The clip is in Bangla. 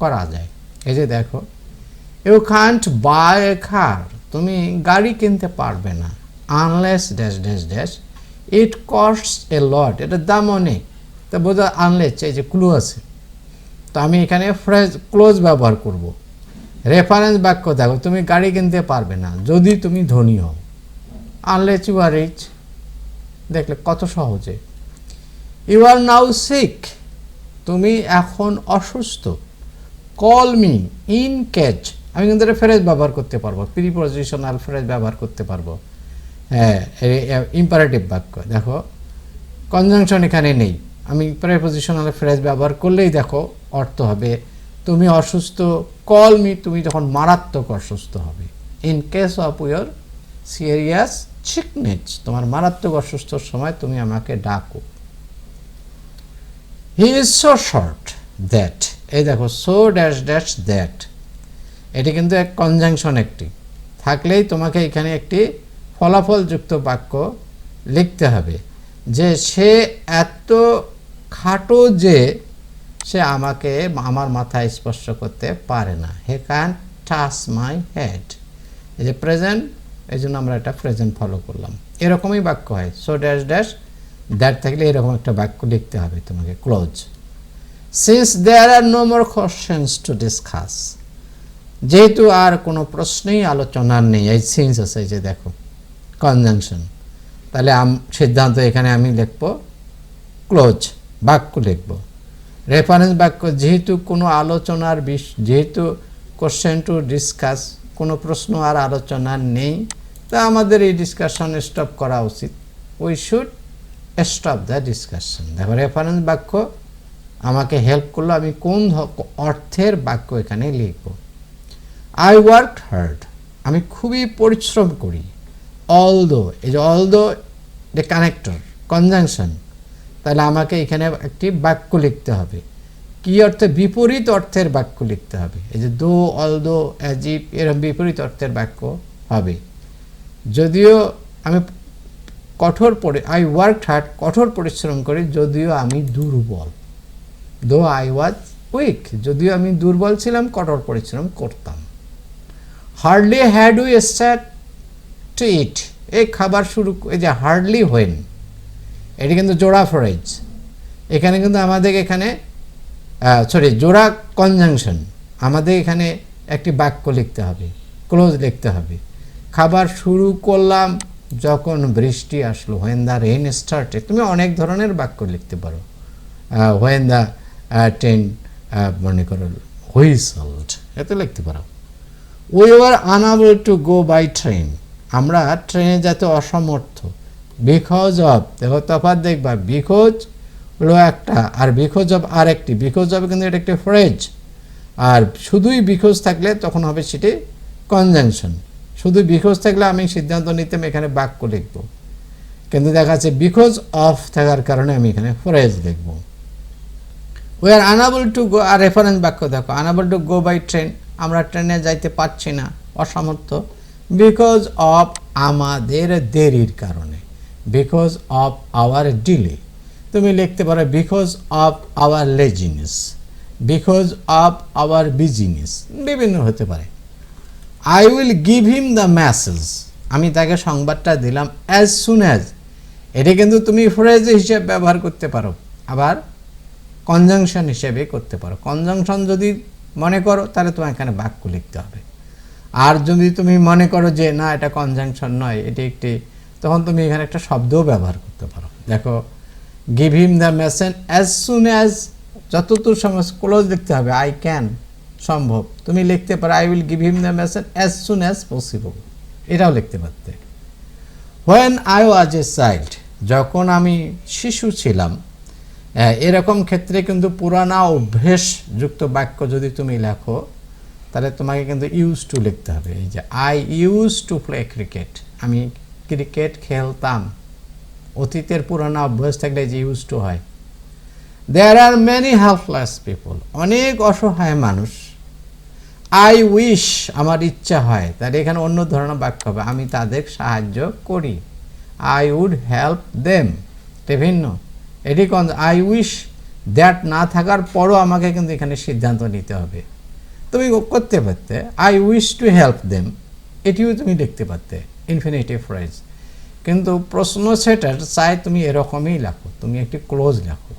করা যায়। এই যে দেখো you can't buy a car তুমি গাড়ি কিনতে পারবে না। Unless dash dash dash it cost a lot এটার দাম অনেক। তা বোঝা আনলেস এই যে ক্লু আছে। তো আমি এখানে ফ্রেজ ক্লোজ ব্যবহার করব। রেফারেন্স বাক্য দেখো, তুমি গাড়ি কিনতে পারবে না, যদি তুমি ধনী হও। আনলেস ইউ আর রিচ দেখলে কত সহজে। ইউ আর নাও সিক তুমি এখন অসুস্থ। কল মি ইন ক্যাচ আমি কিন্তু এটা ফ্রেজ ব্যবহার করতে পারব। প্রিপোজিশনাল ফ্রেজ ব্যবহার করতে পারব। হ্যাঁ ইম্পারেটিভ বাক্য। দেখো কনজাংশন এখানে নেই। আমি প্রেপোজিশনাল ফ্রেজ ব্যবহার করলেই দেখো অর্থ হবে, তুমি অসুস্থ কল মি তুমি যখন মারাত্মক অসুস্থ হবে। In case of your serious sickness তোমার মারাত্মক অসুস্থর সময় তুমি আমাকে ডাকো। He is so short that এই দেখো সো ড্যাশ ড্যাশ দ্যাট এটি কিন্তু এক কনজাংশন একটি। থাকলেই তোমাকে এখানে একটি ফলাফলযুক্ত বাক্য লিখতে হবে যে সে এত খাটো যে সে আমাকে আমার মাথায় স্পর্শ করতে পারে না। He can touch my head এই যে প্রেজেন্ট এই জন্য আমরা একটা প্রেজেন্ট ফলো করলাম। এরকমই বাক্য হয়। সো ড্যাশ ড্যাশ দ্যাট থাকলে এরকম একটা বাক্য লিখতে হবে তোমাকে। Close since there are no more questions to discuss যেহেতু আর কোনো প্রশ্নেই আলোচনার নেই, এই সিন্স আছে যে দেখো কনজাংশন তাহলে সিদ্ধান্ত এখানে আমি লিখব ক্লোজ বাক্য লিখব। রেফারেন্স বাক্য, যেহেতু কোনো আলোচনার বিষ, যেহেতু কোশ্চেন টু ডিসকাস কোনো প্রশ্ন আর আলোচনার নেই, তা আমাদের এই ডিসকাশন স্টপ করা উচিত। We should stop the discussion দেখো রেফারেন্স বাক্য আমাকে হেল্প করল, আমি কোন অর্থের বাক্য এখানে লিখব। আই ওয়ার্ক হার্ড আমি খুবই পরিশ্রম করি। অল দো এই যে অল দো দ্য কানেক্টর কনজাংশন তাহলে আমাকে এখানে একটি বাক্য লিখতে হবে। কি অর্থে? বিপরীত অর্থের বাক্য লিখতে হবে। এই যে দো অল দো অ্যাজিপ এরকম বিপরীত অর্থের বাক্য হবে। যদিও আমি কঠোর পরি আই ওয়ার্ক হার্ড কঠোর পরিশ্রম করি, যদিও আমি দুর্বল। দো আই ওয়াজ উইক যদিও আমি দুর্বল ছিলাম, কঠোর পরিশ্রম করতাম। Hardly had we start to eat এই খাবার শুরু, এই যে হার্ডলি হোয়েন এটি কিন্তু জোড়া ফরেজ এখানে কিন্তু আমাদের এখানে সরি জোড়া কনজাংশন আমাদের এখানে একটি বাক্য লিখতে হবে ক্লোজ লিখতে হবে। খাবার শুরু করলাম যখন বৃষ্টি আসলো। হোয়েন দ্য রেন স্টার্টে তুমি অনেক ধরনের বাক্য লিখতে পারো। হোয়েন দ্য ট্রেন মনে করো হুইসল্ড এত লিখতে পারো। We are unable to go by train আমরা ট্রেনে যেতে অসমর্থ বিকজ অফ দেখো তফাৎ দেখবা বিকজ হলো একটা, আর বিকজ অফ আর একটি বিকজ অফ কিন্তু এটা একটি ফ্রেজ আর শুধুই বিকজ থাকলে তখন হবে সেটি কনজাংশন শুধু বিকজ থাকলে আমি সিদ্ধান্ত নিতাম এখানে বাক্য লিখব। কিন্তু দেখা যাচ্ছে বিকজ অফ থাকার কারণে আমি এখানে ফ্রেজ লিখব। We are unable to go R reference বাক্য দেখো unable to go by train আমরা ট্রেনে যাইতে পারছি না অসমর্থ বিকজ অফ আমাদের দেরির কারণে বিকজ অফ আওয়ার ডিলে তুমি লিখতে পারো because of our laziness because of our business বিভিন্ন হতে পারে। I will give him the message আমি তাকে সংবাদটা দিলাম অ্যাজ সুন অ্যাজ এটা কিন্তু তুমি ফ্রেজ হিসেবে ব্যবহার করতে পারো, আবার কনজাংশন হিসেবে করতে পারো। কনজাংশন যদি মনে করো, তাহলে তোমার এখানে বাক্য লিখতে হবে। আর যদি তুমি মনে করো যে, না, এটা কনজাংশন নয়, এটি একটি, তখন তুমি এখানে একটা শব্দও ব্যবহার করতে পারো। দেখো give him the message as soon as যতদূর সময় ক্লোজ লিখতে হবে আই ক্যান সম্ভব। তুমি লিখতে পারো I will give him the message as soon as possible এটাও লিখতে পারতে। When I was a child যখন আমি শিশু ছিলাম এরকম ক্ষেত্রে কিন্তু পুরানা অভ্যেসযুক্ত বাক্য যদি তুমি লেখো, তাহলে তোমাকে কিন্তু ইউজ টু লিখতে হবে। এই যে I use to play cricket আমি ক্রিকেট খেলতাম। অতীতের পুরানো অভ্যাস থাকলে যে ইউজ টু হয়। There are many helpless people অনেক অসহায় মানুষ। আই উইশ আমার ইচ্ছা হয়। তাহলে এখানে অন্য ধরনের বাক্য হবে। আমি তাদের সাহায্য করি। আই উড হেল্প দেম বিভিন্ন এটি আই উইশ দ্যাট না থাকার পরও আমাকে কিন্তু এখানে সিদ্ধান্ত নিতে হবে। তুমি করতে পারতে I wish to help them এটিও তুমি দেখতে পারতে ইনফিনিটিভ ফ্রেজ কিন্তু প্রশ্ন সেটার, চাই তুমি এরকমই লেখো, তুমি একটি ক্লোজ লেখো।